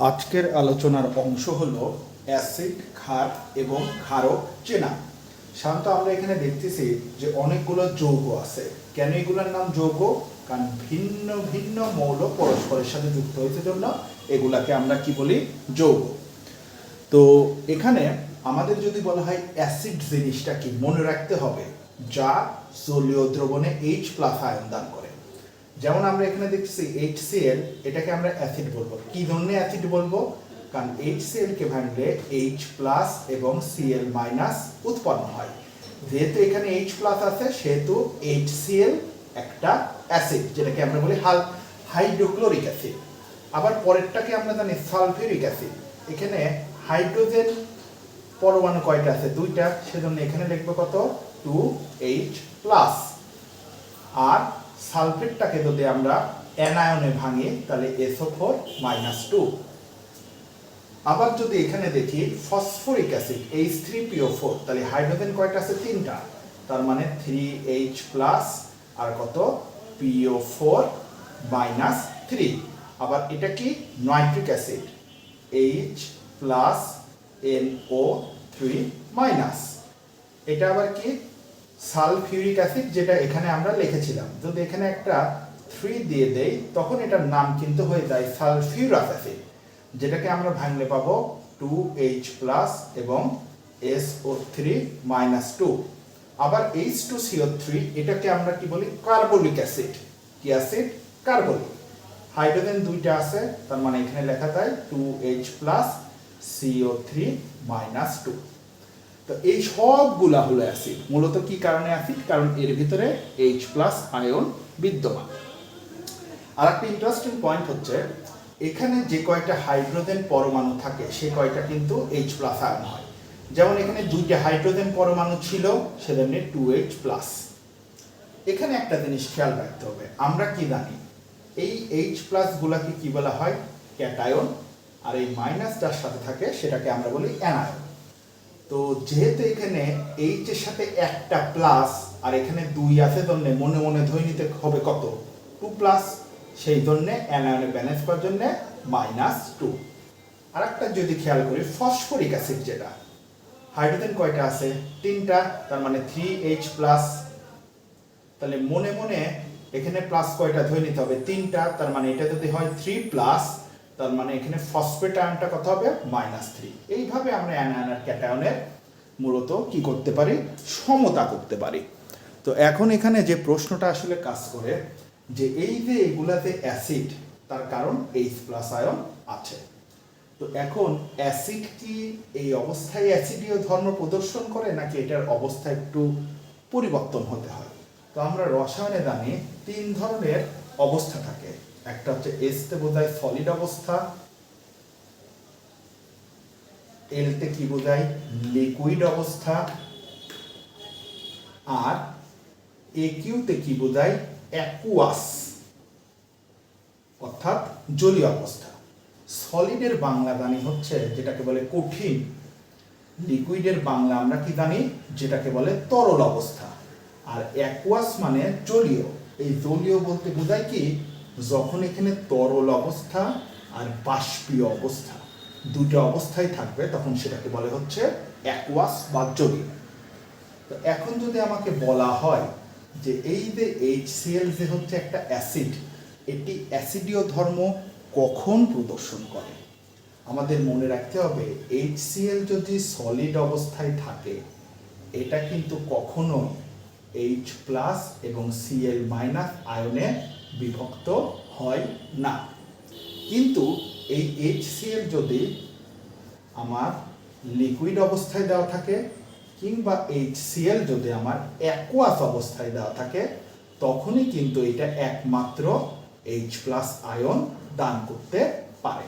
আজকের আলোচনার অংশ হলো অ্যাসিড, ক্ষার এবং ক্ষারক চেনা। সাধারণত আমরা এখানে দেখতেছি যে অনেকগুলো যৌগ আছে। কেন এগুলোর নাম যৌগ? কারণ ভিন্ন ভিন্ন মৌল পরস্পরের সাথে যুক্ত হয়েছে জন্য এগুলাকে আমরা কি বলি? যৌগ। তো এখানে আমাদের যদি বলা হয় অ্যাসিড জিনিসটা কি মনে রাখতে হবে, যা জলীয় দ্রবণে এইচ প্লাস আয়ন দান করে। যেমন আমরা এখানে দেখছি সিএল এটাকে আমরা অ্যাসিড বলব। কি ধরনের অ্যাসিড বলব? কারণ সিএল কে ভাঙলে প্লাস এবং মাইনাস উৎপন্ন হয়। যেহেতু এখানে প্লাস আছে, সেহেতু সিএল একটা অ্যাসিড যেটাকে আমরা বলি হাল হাইড্রোক্লোরিক অ্যাসিড আবার পরেরটাকে আমরা জানি সালফিউরিক অ্যাসিড এখানে হাইড্রোজেন পরমাণু কয়টা আছে? দুইটা। সেজন্য এখানে লিখব কত? টু এইচ প্লাস আর সালফেটটাকে যদি আমরা অ্যানায়নে ভাঙি, তাহলে এসও ফোর মাইনাস টু আবার যদি এখানে দেখি phosphoric acid H three P O four তাহলে হাইড্রোজেন কয়টা আছে? তিনটা। তার মানে থ্রি এইচ প্লাস আর কত? পিও ফোর মাইনাস থ্রি আবার এটা কি? Nitric acid H plus N O three minus এটা আবার কি? সালফিউরিক অ্যাসিড যেটা এখানে আমরা লিখেছিলাম। যদি এখানে একটা থ্রি দিয়ে দেই, তখন এটার নাম কিন্তু হয়ে যায় সালফিউরাস অ্যাসিড। যেটাকে আমরা ভাঙলে পাবো টু এইচ প্লাস এবং S O three minus two আবার H two C O three এটাকে আমরা কি বলি? Carbolic acid. কি অ্যাসিড? কার্বলিক। হাইড্রোজেন দুইটা আছে, তার মানে এখানে লেখা যায় two H plus C O three minus two তো এই সবগুলা হলো অ্যাসিড। মূলত কি কারণে অ্যাসিড? কারণ এর ভিতরে এইচ প্লাস আয়ন বিদ্যমান। আর একটা ইন্টারেস্টিং পয়েন্ট হচ্ছে, এখানে যে কয়টা হাইড্রোজেন পরমাণু থাকে, সে কয়টা কিন্তু এইচ প্লাস আয়ন হয়। যেমন এখানে দুইটা হাইড্রোজেন পরমাণু ছিল সেজন্য টু এইচ প্লাস এখানে একটা জিনিস খেয়াল রাখতে হবে, আমরা কি জানি? এই এইচ প্লাস গুলাকে কি বলা হয়? ক্যাটায়ন আর এই মাইনাস যার সাথে থাকে, সেটাকে আমরা বলি অ্যানায়ন তো যেহেতু এখানে এইচ এর সাথে একটা প্লাস আর এখানে দুই আছে, জন্য মনে মনে ধরে নিতে হবে কত? টু প্লাস সেই জন্যে অ্যানায়নে ব্যালেন্স করার জন্য মাইনাস টু আর একটা যদি খেয়াল করি ফসফরিক অ্যাসিড যেটা হাইড্রোজেন কয়টা আছে? তিনটা, তার মানে থ্রি এইচ প্লাস তাহলে মনে মনে এখানে প্লাস কয়টা ধরে নিতে হবে? তিনটা, তার মানে এটা যদি হয় থ্রি প্লাস তার মানে এখানে ফসফেট আয়নটা কত হবে মাইনাস থ্রি এইভাবে আমরা অ্যানায়ন আর ক্যাটায়নের মূলত কি করতে পারি? সমতা করতে পারি। তো এখন এখানে যে প্রশ্নটা আসলে কাজ করে, যে এই যে এগুলাতে অ্যাসিড তার কারণ এইচ প্লাস আয়ন আছে। তো এখন অ্যাসিড কি এই অবস্থায় অ্যাসিডীয় ধর্ম প্রদর্শন করে, নাকি এটার অবস্থা একটু পরিবর্তন হতে হয়? তো আমরা রসায়নে জানি তিন ধরনের অবস্থা থাকে। একটা হচ্ছে এসতে বোঝায় সলিড অবস্থা এলতে কি বোঝায়? লিকুইড অবস্থা, আর একিউতে কি বোঝায়? অ্যাকুয়াস অর্থাৎ জলীয় অবস্থা। সলিডের বাংলা জানি হচ্ছে যেটাকে বলে কঠিন লিকুইডের বাংলা আমরা কি জানি? যেটাকে বলে তরল অবস্থা। আর অ্যাকুয়াস মানে জলীয়। এই জলীয় বলতে বোঝায় কি? যখন এখানে তরল অবস্থা আর বাষ্পীয় অবস্থা দুটো অবস্থায় থাকবে, তখন সেটাকে বলে হচ্ছে অ্যাকোয়াস বা জলীয়। তো এখন যদি আমাকে বলা হয় যে এই যে এইচসিএল যে হচ্ছে একটা অ্যাসিড, এটি অ্যাসিডীয় ধর্ম কখন প্রদর্শন করে? আমাদের মনে রাখতে হবে এইচসিএল যদি সলিড অবস্থায় থাকে, এটা কিন্তু কখনো এইচ প্লাস এবং সিএল মাইনাস আয়নে বিভক্ত হয় না। কিন্তু এই এইচসিএল যদি আমার লিকুইড অবস্থায় দেওয়া থাকে কিংবা এইচসিএল যদি আমার অ্যাকোয়াস অবস্থায় দেওয়া থাকে, তখনই কিন্তু এটা একমাত্র এইচ প্লাস আয়ন দান করতে পারে।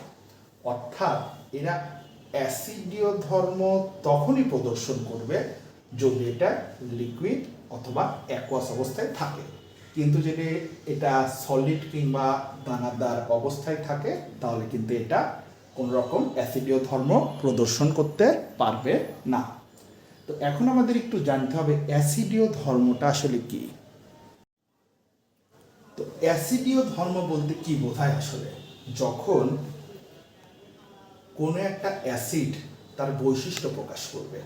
অর্থাৎ এরা অ্যাসিডীয় ধর্ম তখনই প্রদর্শন করবে যদি এটা লিকুইড অথবা অ্যাকোয়াস অবস্থায় থাকে। কিন্তু যদি এটা সলিড কিংবা দানাদার অবস্থায় থাকে, তাহলে কিন্তু এটা কোন রকম অ্যাসিডীয় ধর্ম প্রদর্শন করতে পারবে না। তো এখন আমাদের একটু জানতে হবে অ্যাসিডীয় ধর্মটা আসলে কি? তো অ্যাসিডীয় ধর্ম বলতে কি বোঝায় আসলে? যখন কোনো একটা অ্যাসিড তার বৈশিষ্ট্য প্রকাশ করবে।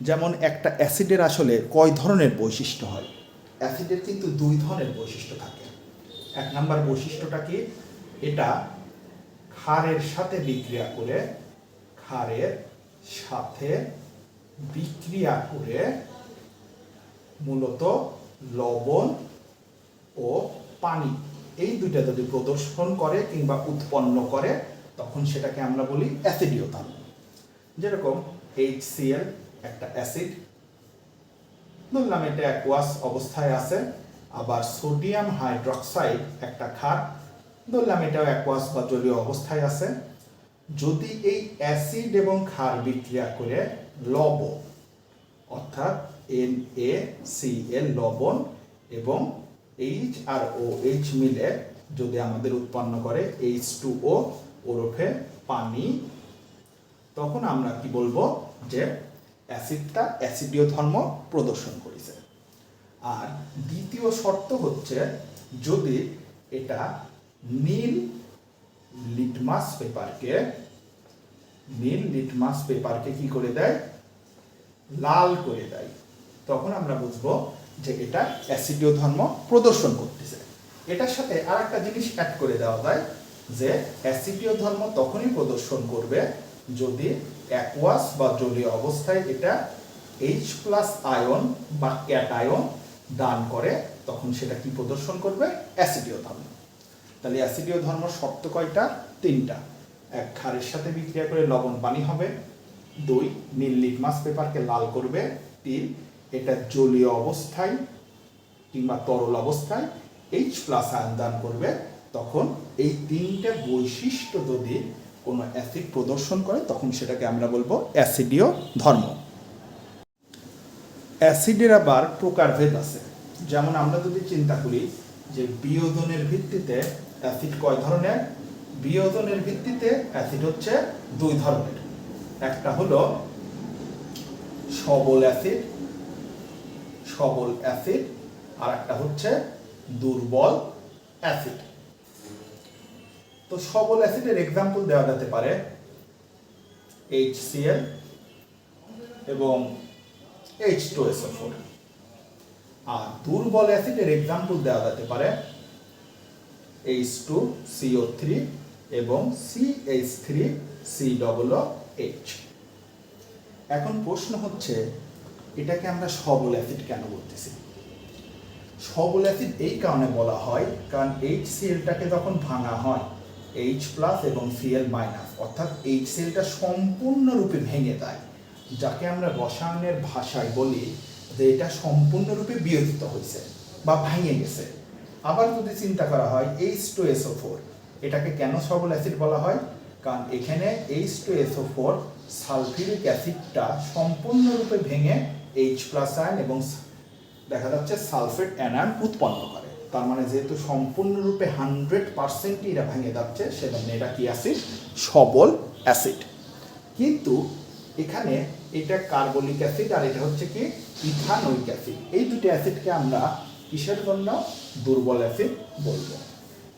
যেমন একটা অ্যাসিডের আসলে কয় ধরনের বৈশিষ্ট্য হয়? অ্যাসিডের কিন্তু দুই ধরনের বৈশিষ্ট্য থাকে। এক নাম্বার বৈশিষ্ট্যটা কি? এটা ক্ষারের সাথে বিক্রিয়া করে, ক্ষারের সাথে বিক্রিয়া করে মূলত লবণ ও পানি। এই দুইটা যদি প্রদর্শন করে কিংবা উৎপন্ন করে, তখন সেটাকে আমরা বলি অ্যাসিডীয় তাপ যেরকম এইচ একটা অ্যাসিড ধরলাম এটা অ্যাকোয়াস অবস্থায় আছে, আবার সোডিয়াম হাইড্রক্সাইড একটা ক্ষার ধরলাম এটাও অ্যাকোয়াস বা জলীয় অবস্থায় আছে। যদি এই অ্যাসিড এবং ক্ষার বিক্রিয়া করে লবণ, অর্থাৎ এন এ সি এল লবণ এবং এইচ আর ও এইচ মিলে যদি আমাদের উৎপন্ন করে এইচ টু ও ওরফে পানি, তখন আমরা কি বলব যে অ্যাসিডটা অ্যাসিডীয় ধর্ম প্রদর্শন করেছে। আর দ্বিতীয় শর্ত হচ্ছে যদি এটা নীল লিটমাস পেপারকে, নীল লিটমাস পেপারকে কি করে দেয়? লাল করে দেয়। তখন আমরা বুঝব যে এটা অ্যাসিডীয় ধর্ম প্রদর্শন করতেছে। এটার সাথে আর একটা জিনিস অ্যাড করে দেওয়া যায় যে অ্যাসিডীয় ধর্ম তখনই প্রদর্শন করবে যদি অ্যাকোয়াস বা জলীয় অবস্থায় এটা এইচ প্লাস আয়ন বা ক্যাটায়ন দান করে, তখন সেটা কি প্রদর্শন করবে? অ্যাসিডীয় ধর্ম তাহলে অ্যাসিডীয় ধর্ম শর্ত কয়টা? তিনটা। এক ক্ষারের সাথে বিক্রিয়া করে লবণ পানি হবে। দুই নীল লিটমাস পেপারকে লাল করবে। তিন, এটা জলীয় অবস্থায় কিংবা তরল অবস্থায় এইচ প্লাস আয়ন দান করবে। তখন এই তিনটে বৈশিষ্ট্য যদি কোনো অ্যাসিড প্রদর্শন করে, তখন সেটাকে আমরা বলব অ্যাসিডীয় ধর্ম। অ্যাসিডের আবার প্রকারভেদ আছে। যেমন আমরা যদি চিন্তা করি যে বিয়োজনের ভিত্তিতে অ্যাসিড কয় ধরনের? বিয়োজনের ভিত্তিতে অ্যাসিড হচ্ছে দুই ধরনের। একটা হলো সবল অ্যাসিড সবল অ্যাসিড আর একটা হচ্ছে দুর্বল অ্যাসিড তো সবল অ্যাসিডের এক্সাম্পল দেওয়া যেতে পারে HCl এবং H two S O four আর দুর্বল অ্যাসিডের এক্সাম্পল দেওয়া যেতে পারে H two C O three এবং C H three C double H এখন প্রশ্ন হচ্ছে, এটাকে আমরা সবল অ্যাসিড কেন বলতেছি? সবল অ্যাসিড এই কারণে বলা হয়, কারণ এইচ সিএলটাকে যখন ভাঙা হয় এইচ প্লাস এবং সিএল মাইনাস অর্থাৎ এইচ সিএলটা সম্পূর্ণরূপে ভেঙে দেয়। যাকে আমরা রসায়নের ভাষায় বলি যে এটা সম্পূর্ণরূপে বিয়োজিত হয়েছে বা ভেঙে গেছে। আবার যদি চিন্তা করা হয় এইচ টু এসও ফোর এটাকে কেন সবল অ্যাসিড বলা হয়? কারণ এখানে H two S O four sulphuric অ্যাসিডটা সম্পূর্ণরূপে ভেঙে এইচ প্লাস আয়ন এবং দেখা যাচ্ছে সালফেট অ্যানায়ন উৎপন্ন করে। তার মানে যেহেতু সম্পূর্ণরূপে হান্ড্রেড পার্সেন্টই এরা ভেঙে যাচ্ছে, সেজন্য এটা কি অ্যাসিড সবল অ্যাসিড কিন্তু এখানে এটা কার্বলিক অ্যাসিড আর এটা হচ্ছে কি? ইথানোইক অ্যাসিড এই দুটো অ্যাসিডকে আমরা কিসের জন্য? দুর্বল অ্যাসিড বলব।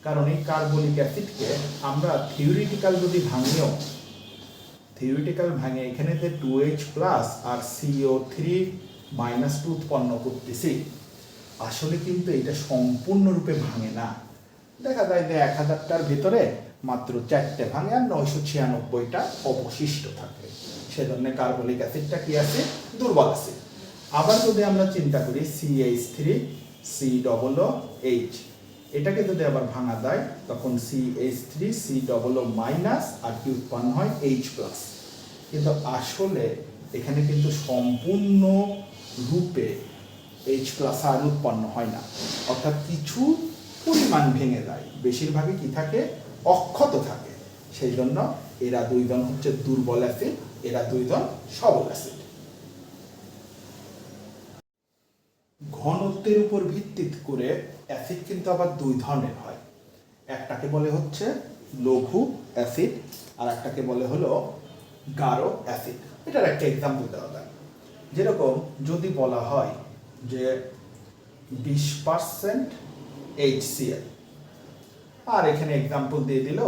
কারণ এই কার্বলিক অ্যাসিডকে আমরা থিওরিটিক্যাল যদি ভাঙিও থিওরিটিক্যাল ভাঙে, এখানে যে টু এইচ প্লাস আর C O three minus two উৎপন্ন করতেছি আসলে কিন্তু এটা সম্পূর্ণরূপে ভাঙে না। দেখা যায় যে এক হাজারটার ভিতরে মাত্র চারটে ভাঙে আর নয়শো ছিয়ানব্বইটা অবশিষ্ট থাকে। সেজন্য কার্বলিক অ্যাসিডটা কি আছে? দুর্বল আছে। আবার যদি আমরা চিন্তা করি C H three C double O H এটাকে যদি আবার ভাঙা যায়, তখন C H three C double O minus আর কি উৎপন্ন হয় এইচ প্লাস কিন্তু আসলে এখানে কিন্তু সম্পূর্ণ রূপে এইচ প্লাস আর উৎপন্ন হয় না। অর্থাৎ কিছু পরিমাণ ভেঙে যায়। বেশিরভাগই কি থাকে? অক্ষত থাকে। সেই জন্য এরা দুই দুইজন হচ্ছে দুর্বল অ্যাসিড এরা দুই দুইজন সবল অ্যাসিড ঘনত্বের উপর ভিত্তি করে অ্যাসিড কিন্তু আবার দুই ধরনের হয়। একটাকে বলে হচ্ছে লঘু অ্যাসিড আর একটাকে বলে হলো গাঢ় অ্যাসিড এটার একটা এক্সাম্পল দেওয়া যায় যেরকম যদি বলা হয় যে বিশ পার্সেন্ট এইচসিএল আর এখানে এক্সাম্পল দিয়ে দিল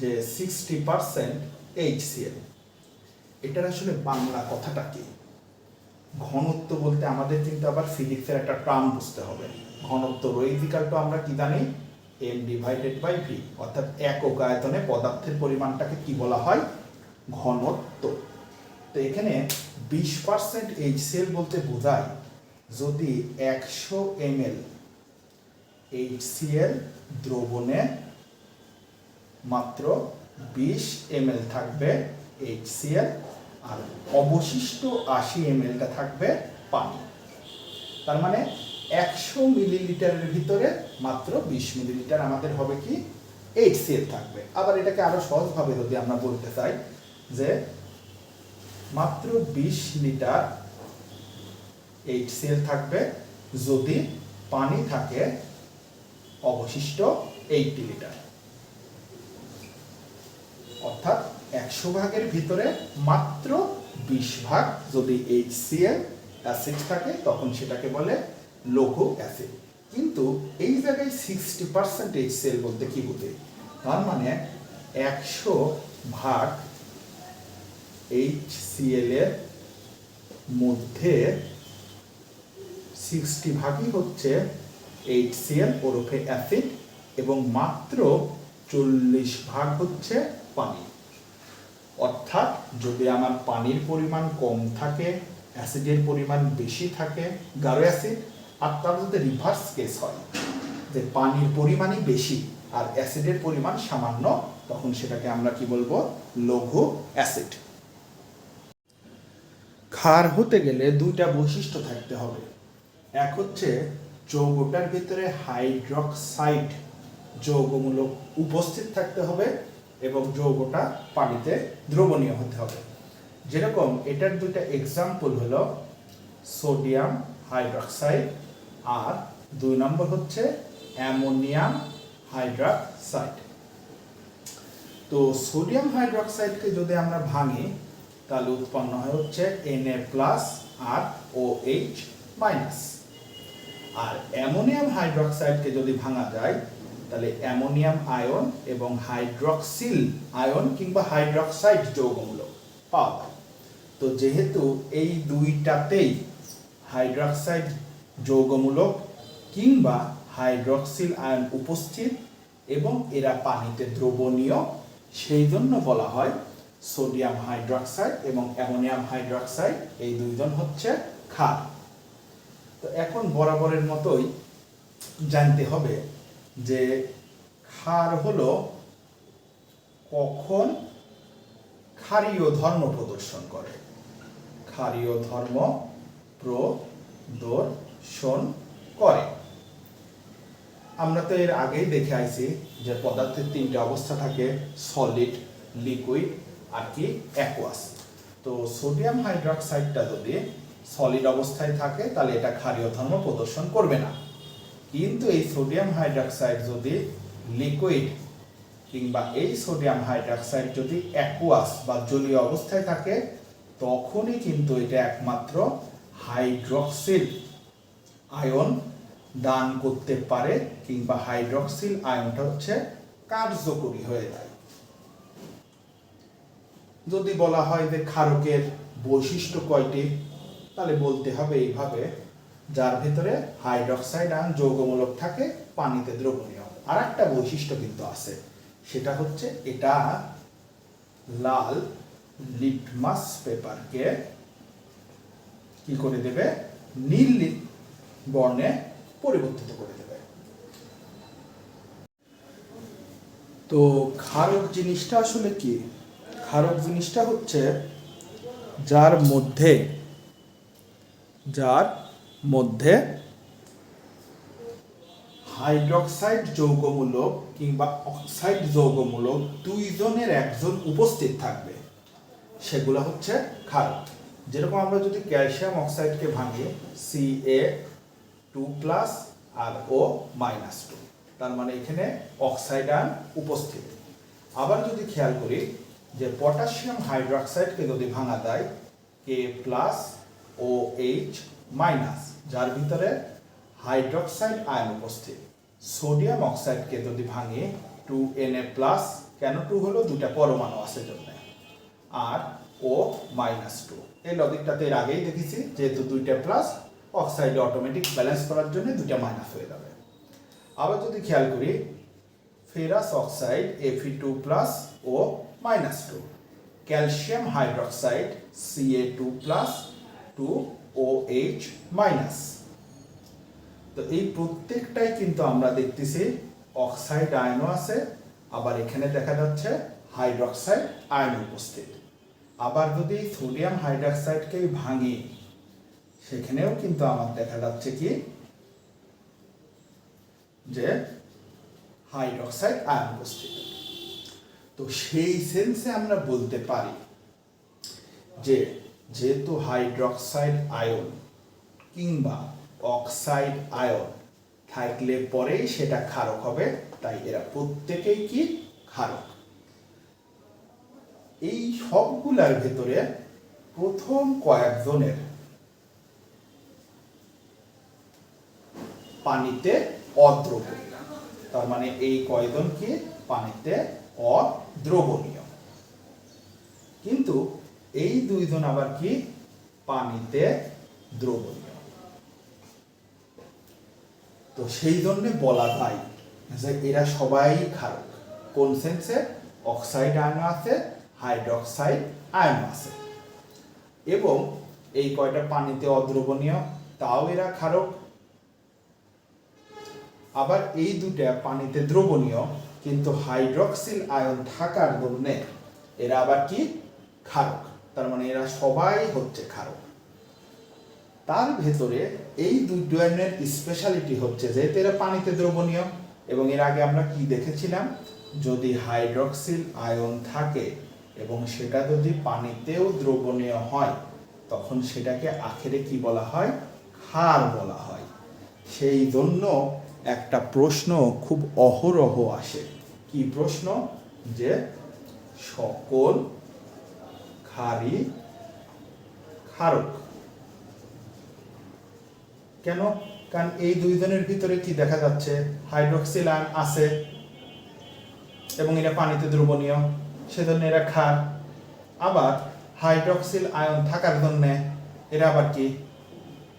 যে সিক্সটি পার্সেন্ট এইচসিএল এটার আসলে বাংলা কথাটা কি? ঘনত্ব বলতে আমাদের কিন্তু আবার ফিজিক্সের একটা টার্ম বুঝতে হবে। ঘনত্ব রো ইজিক্যাল টু আমরা কি জানি? এম ডিভাইডেড বাই ভি অর্থাৎ একক আয়তনে পদার্থের পরিমাণটাকে কি বলা হয়? ঘনত্ব। তো এখানে বিশ পার্সেন্ট এইচসিএল বলতে বোঝায় যদি একশো এম এল এইচসিএল দ্রবণে মাত্র বিশ এম থাকবে এইচসিএল আর অবশিষ্ট আশি এম থাকবে পানি। তার মানে একশো মিলিলিটারের ভিতরে মাত্র বিশ মিলিলিটার আমাদের হবে কি এইচসিএল থাকবে। আবার এটাকে আরও সহজভাবে যদি আমরা বলতে চাই যে মাত্র বিশ লিটার এইচসিএল থাকবে যদি পানি থাকে অবশিষ্ট এইটটি লিটার। অর্থাৎ একশো ভাগের ভিতরে মাত্র বিশ ভাগ যদি এইচসিএল অ্যাসিড থাকে, তখন সেটাকে বলে লঘু অ্যাসিড। কিন্তু এই জায়গায় সিক্সটি পার্সেন্ট এইচসিএল বলতে কি বুঝে? তার মানে একশো ভাগ এইচসিএল এর মধ্যে সিক্সটি ভাগই হচ্ছে এইচসিএল ওরফে অ্যাসিড এবং মাত্র চল্লিশ ভাগ হচ্ছে পানি। অর্থাৎ যদি আমার পানির পরিমাণ কম থাকে অ্যাসিডের পরিমাণ বেশি থাকে, গাঢ় অ্যাসিড আর তার যদি রিভার্স কেস হয়, যে পানির পরিমাণই বেশি আর অ্যাসিডের পরিমাণ সামান্য, তখন সেটাকে আমরা কি বলব? লঘু অ্যাসিড ক্ষার হতে গেলে দুইটা বৈশিষ্ট্য থাকতে হবে। এক হচ্ছে যৌগটার ভিতরে হাইড্রক্সাইড যৌগমূলক উপস্থিত থাকতে হবে এবং যৌগটা পানিতে দ্রবণীয় হতে হবে। যেরকম এটার দুইটা এক্সাম্পল হলো সোডিয়াম হাইড্রক্সাইড আর দুই নম্বর হচ্ছে অ্যামোনিয়াম হাইড্রক্সাইড তো সোডিয়াম হাইড্রক্সাইডকে যদি আমরা ভাঙি, তাহলে উৎপন্ন হয় হচ্ছে Na প্লাস আর ও এইচ মাইনাস আর অ্যামোনিয়াম হাইড্রক্সাইডকে যদি ভাঙা যায়, তাহলে অ্যামোনিয়াম আয়ন এবং হাইড্রক্সিল আয়ন কিংবা হাইড্রক্সাইড যৌগমূলক পাওয়া যায়। তো যেহেতু এই দুইটাতেই হাইড্রক্সাইড যৌগমূলক কিংবা হাইড্রক্সিল আয়ন উপস্থিত এবং এরা পানিতে দ্রবণীয়, সেই জন্য বলা হয় সোডিয়াম হাইড্রক্সাইড এবং অ্যামোনিয়াম হাইড্রক্সাইড, এই দুইজন হচ্ছে ক্ষার। তো এখন বরাবরের মতোই জানতে হবে যে ক্ষার হলো কখন ক্ষারীয় ধর্ম প্রদর্শন করে। ক্ষারীয় ধর্ম প্রদর্শন করে। আমরা তো এর আগেই দেখে আইছি যে পদার্থের তিনটে অবস্থা থাকে সলিড লিকুইড আর কি অ্যাকোয়াস তো সোডিয়াম হাইড্রক্সাইডটা যদি সলিড অবস্থায় থাকে, তাহলে এটা ক্ষারীয় ধর্ম প্রদর্শন করবে না। কিন্তু এই সোডিয়াম হাইড্রক্সাইড যদি লিকুইড কিংবা এই সোডিয়াম হাইড্রক্সাইড যদি অ্যাকুয়াস বা জলীয় অবস্থায় থাকে, তখনই কিন্তু এটা একমাত্র হাইড্রক্সিল আয়ন দান করতে পারে কিংবা হাইড্রক্সিল আয়নটা হচ্ছে কার্যকরী হয়ে যায়। যদি বলা হয় যে ক্ষারকের বৈশিষ্ট্য কয়টি? তাহলে বলতে হবে এইভাবে, যার ভেতরে হাইড্রক্সাইড আয়ন যৌগমূলক থাকে, পানিতে দ্রবণীয়। আর একটা বৈশিষ্ট্য কিন্তু আছে, সেটা হচ্ছে এটা লাল লিটমাস পেপারকে কি করে দেবে? নীল বর্ণে পরিবর্তিত করে দেবে। তো ক্ষারক জিনিসটা আসলে কি? ক্ষারক জিনিসটা হচ্ছে যার মধ্যে যার মধ্যে হাইড্রক্সাইড যৌগমূলক কিংবা অক্সাইড যৌগমূলক দুইজনের একজন উপস্থিত থাকবে। সেগুলো হচ্ছে ক্ষারক। যেরকম আমরা যদি ক্যালসিয়াম অক্সাইডকে ভাঙি সি এ টু প্লাস আর ও মাইনাস টু তার মানে এখানে অক্সাইড আয়ন উপস্থিত। আবার যদি খেয়াল করি যে পটাশিয়াম হাইড্রক্সাইডকে যদি ভাঙা যায় K plus O H minus যার ভিতরে হাইড্রক্সাইড আয়ন উপস্থিত। সোডিয়াম অক্সাইডকে যদি ভাঙে টু এন এ প্লাস কেন টু হলো? দুটা পরমাণু আছে জন্য। আর ও মাইনাস টু এই লজিকটাতে এর আগেই দেখেছি, যেহেতু দুইটা প্লাস অক্সাইডে অটোমেটিক ব্যালেন্স করার জন্য দুইটা মাইনাস হয়ে যাবে। আবার যদি খেয়াল করি ferrous oxide F E two plus O minus two calcium hydroxide C A two plus two O H minus. তো এই প্রত্যেকটাই কিন্তু আমরা দেখতেছি অক্সাইড আয়নও আছে, আবার এখানে দেখা যাচ্ছে হাইড্রক্সাইড আয়ন উপস্থিত। আবার যদি সোডিয়াম হাইড্রক্সাইডকে ভাঙি, সেখানেও কিন্তু আমার দেখা যাচ্ছে কি? যে হাইড্রক্সাইড আয়ন উপস্থিত। তো সেই সেন্সে আমরা বলতে পারি যে যেহেতু হাইড্রক্সাইড আয়ন কিংবা অক্সাইড আয়ন থাকলে পরেই সেটা ক্ষারক হবে, তাই এরা প্রত্যেকেই কি? ক্ষারক। এই সবগুলার ভেতরে প্রথম কয়েকজনের পানিতে অদ্রবণীয়। তার মানে এই কয়জন কি? পানিতে অদ্রবণীয়। কিন্তু এই দুইজন আবার কি? পানিতে দ্রবণীয় তো সেই জন্য বলা যায় যে এরা সবাই ক্ষারক। কোন সেন্সে? অক্সাইড আয়ন আছে, হাইড্রক্সাইড আয়ন আছে। এবং এই কয়টা পানিতে অদ্রবণীয়, তাও এরা ক্ষারক। আবার এই দুটা পানিতে দ্রবণীয়, কিন্তু হাইড্রক্সিল আয়ন থাকার জন্য এরা আবার কি? ক্ষারক। তার মানে এরা সবাই হচ্ছে ক্ষারক তার ভেতরে এই দুই স্পেশালিটি হচ্ছে যে এরা পানিতে দ্রবণীয়, এবং এর আগে আমরা কি দেখেছিলাম? যদি হাইড্রক্সিল আয়ন থাকে এবং সেটা যদি পানিতেও দ্রবণীয় হয়, তখন সেটাকে আখেরে কি বলা হয়? ক্ষার বলা হয়। সেই জন্য একটা প্রশ্ন খুব অহরহ আসে। কি প্রশ্ন? যে সকল ক্ষারই ক্ষারক কেন? কারণ এই দুইজনের ভিতরে কি দেখা যাচ্ছে? হাইড্রক্সিল আয়ন আছে এবং এটা পানিতে দ্রবণীয়, সেজন্য এরা ক্ষার। আবার হাইড্রক্সিল আয়ন থাকার জন্য এরা আবার কি?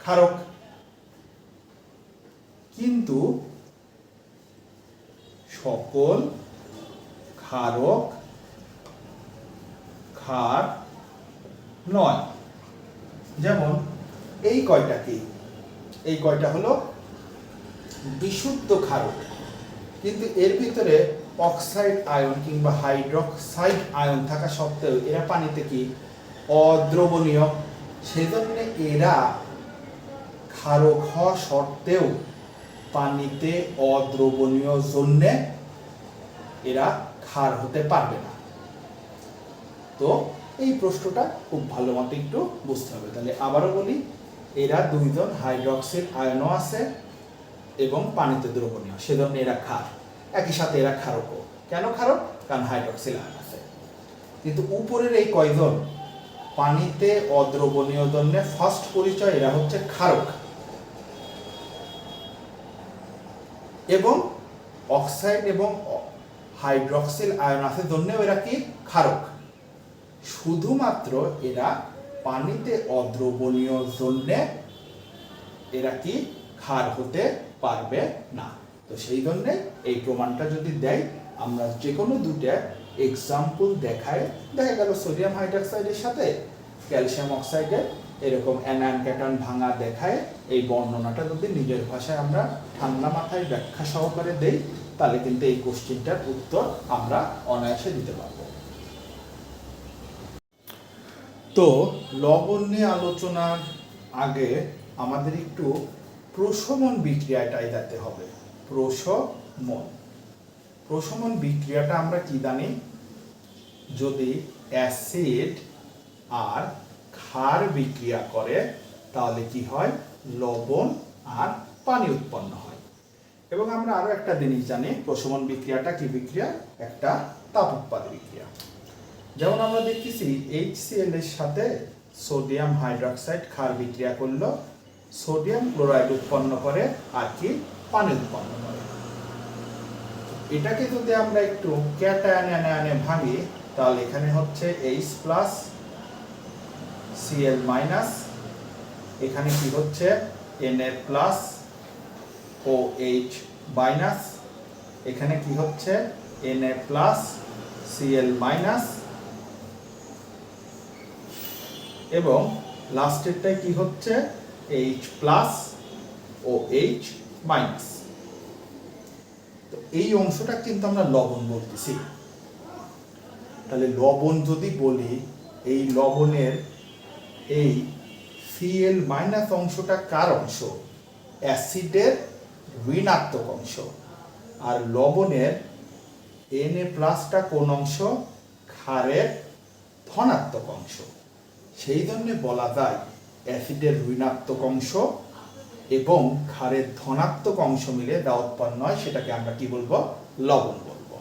ক্ষারক। কিন্তু সকল ক্ষারক, ক্ষার নয়। যেমন, এই কয়টা কি এই কয়টা হলো বিশুদ্ধ ক্ষারক। কিন্তু এর ভিতরে অক্সাইড আয়ন কিংবা হাইড্রক্সাইড আয়ন থাকা সত্ত্বেও এরা পানিতে কি? অদ্রবণীয়। সেজন্য এরা ক্ষারক হওয়া সত্ত্বেও পানিতে অদ্রবণীয় জন্যে এরা ক্ষার হতে পারবে না। তো এই প্রশ্নটা খুব ভালো মতো একটু বুঝতে হবে। তাহলে আবারও বলি, এরা দুইজন হাইড্রক্সিল আয়নও আছে এবং পানিতে দ্রবণীয়। সেজন্য এরা ক্ষার। একই সাথে এরা ক্ষারকও। কেন খারক কারণ হাইড্রক্সিল আয়ন আছে। কিন্তু উপরের এই কয়জন পানিতে অদ্রবণীয় জন্য ফার্স্ট পরিচয় এরা হচ্ছে ক্ষারক। এবং অক্সাইড এবং হাইড্রক্সিল আয়ন আছে জন্যও এরা কি? ক্ষারক। শুধুমাত্র এরা পানিতে অদ্রবণীয় জন্যে এরা কি ক্ষার হতে পারবে না। তো সেই জন্যে এই প্রমাণটা যদি দেয় আমরা যে কোনো দুটা এক্সাম্পল দেখায় দেখা গেল সোডিয়াম হাইড্রক্সাইডের সাথে ক্যালসিয়াম অক্সাইডের এরকম অ্যানায়ন ক্যাটন ভাঙা দেখায়, এই বর্ণনাটা যদি নিজের ভাষায় আমরা ঠান্ডা মাথায় ব্যাখ্যা সহকারে দেই, তাহলে কিন্তু এই কোশ্চিনটার উত্তর আমরা অনায়াসে দিতে পারব। তো লবণ নিয়ে আলোচনার আগে আমাদের একটু প্রশমন বিক্রিয়াটাই যেতে হবে। প্রশমন। প্রশমন বিক্রিয়াটা আমরা কি জানি? যদি অ্যাসিড আর ক্ষার বিক্রিয়া করে, তাহলে কি হয়? লবণ আর পানি উৎপন্ন হয়। এবং আমরা আরও একটা জিনিস জানি, প্রশমন বিক্রিয়াটা কি বিক্রিয়া? একটা তাপ উৎপাদ বিক্রিয়া। যেমন আমরা দেখতেছি HCl এর সাথে সোডিয়াম হাইড্রক্সাইড ক্ষার বিক্রিয়া করল সোডিয়াম ক্লোরাইড উৎপন্ন করে আর কি পানি উৎপন্ন করে। এটাকে যদি আমরা একটু ক্যাটায়ন আনে ভাঙি, তাহলে এখানে হচ্ছে এইচ প্লাস সিএল মাইনাস এখানে কি হচ্ছে N plus O H minus এখানে কি হচ্ছে N A plus C L minus এবং লাস্টেরটায় কি হচ্ছে? H plus O H minus তো এই অংশটা কিন্তু আমরা লবণ বলতেছি। তাহলে লবণ যদি বলি, এই লবণের এই সিএল মাইনাস অংশটা কার অংশ? অ্যাসিডের ঋণাত্মক অংশ। আর লবণের এন এ প্লাসটা কোন অংশ? ক্ষারের ধনাত্মক অংশ। সেই জন্য বলা যায়, অ্যাসিডের ঋণাত্মক অংশ এবং ক্ষারের ধনাত্মক অংশ মিলে যা উৎপন্ন হয়, সেটাকে আমরা কি বলব? লবণ বলব।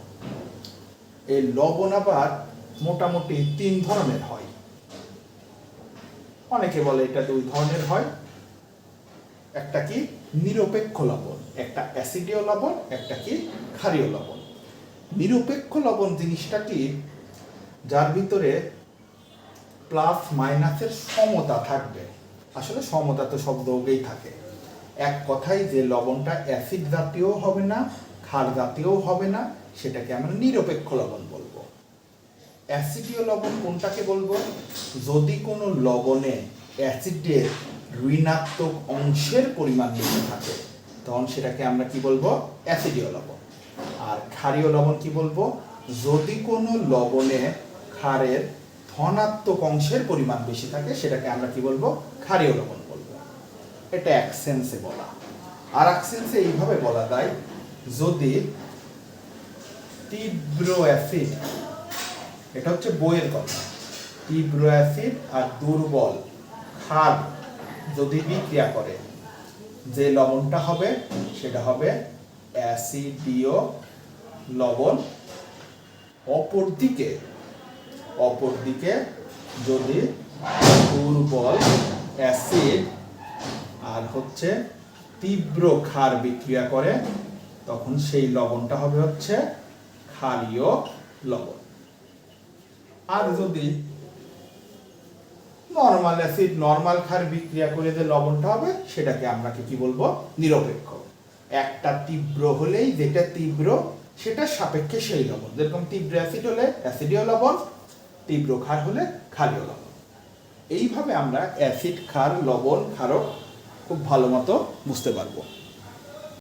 এই লবণ আবার মোটামুটি তিন ধরনের হয়। অনেকে বলে এটা দুই ধরনের হয়। একটা কি? নিরপেক্ষ লবণ, একটা অ্যাসিডীয় লবণ, একটা কি? ক্ষারীয় লবণ। নিরপেক্ষ লবণ জিনিসটা কি? যার ভিতরে প্লাস মাইনাসের সমতা থাকবে। আসলে সমতা তো সব দৌড়েই থাকে। এক কথাই যে লবণটা অ্যাসিড জাতীয় হবে না, ক্ষার জাতীয় হবে না, সেটাকে আমরা নিরপেক্ষ লবণ বলব। অ্যাসিডীয় লবণ কোনটাকে বলব? যদি কোনো লবণে অ্যাসিডের ঋণাত্মক অংশের পরিমাণ বেশি থাকে, তখন সেটাকে আমরা কি বলব? অ্যাসিডীয় লবণ। আর ক্ষারীয় লবণ কি বলব? যদি কোনো লবণে ক্ষারের ধনাত্মক অংশের পরিমাণ বেশি থাকে, সেটাকে আমরা কি বলব? ক্ষারীয় লবণ বলব। এটা এক সেন্সে বলা। আর এক সেন্সে এইভাবে বলা যায়, যদি তীব্র অ্যাসিড এটা হচ্ছে বইয়ের কথা, তীব্র অ্যাসিড আর দুর্বল ক্ষার যদি বিক্রিয়া করে, যে লবণটা হবে, সেটা হবে অ্যাসিডীয় লবণ। অপরদিকে অপরদিকে যদি দুর্বল অ্যাসিড আর হচ্ছে তীব্র ক্ষার বিক্রিয়া করে, তখন সেই লবণটা হবে হচ্ছে ক্ষারীয় লবণ। আর যদি নর্মাল অ্যাসিড নর্মাল ক্ষার বিক্রিয়া করে যে লবণটা হবে, সেটাকে আমরা কি বলব? নিরপেক্ষ। একটা তীব্র হলেই যেটা তীব্র সেটা সাপেক্ষে সেই লবণ। যেরকম তীব্র অ্যাসিড হলে অ্যাসিডীয় লবণ তীব্র ক্ষার হলে ক্ষারীয় লবণ এইভাবে আমরা অ্যাসিড ক্ষার, লবণ, ক্ষারক খুব ভালো মতো বুঝতে পারব।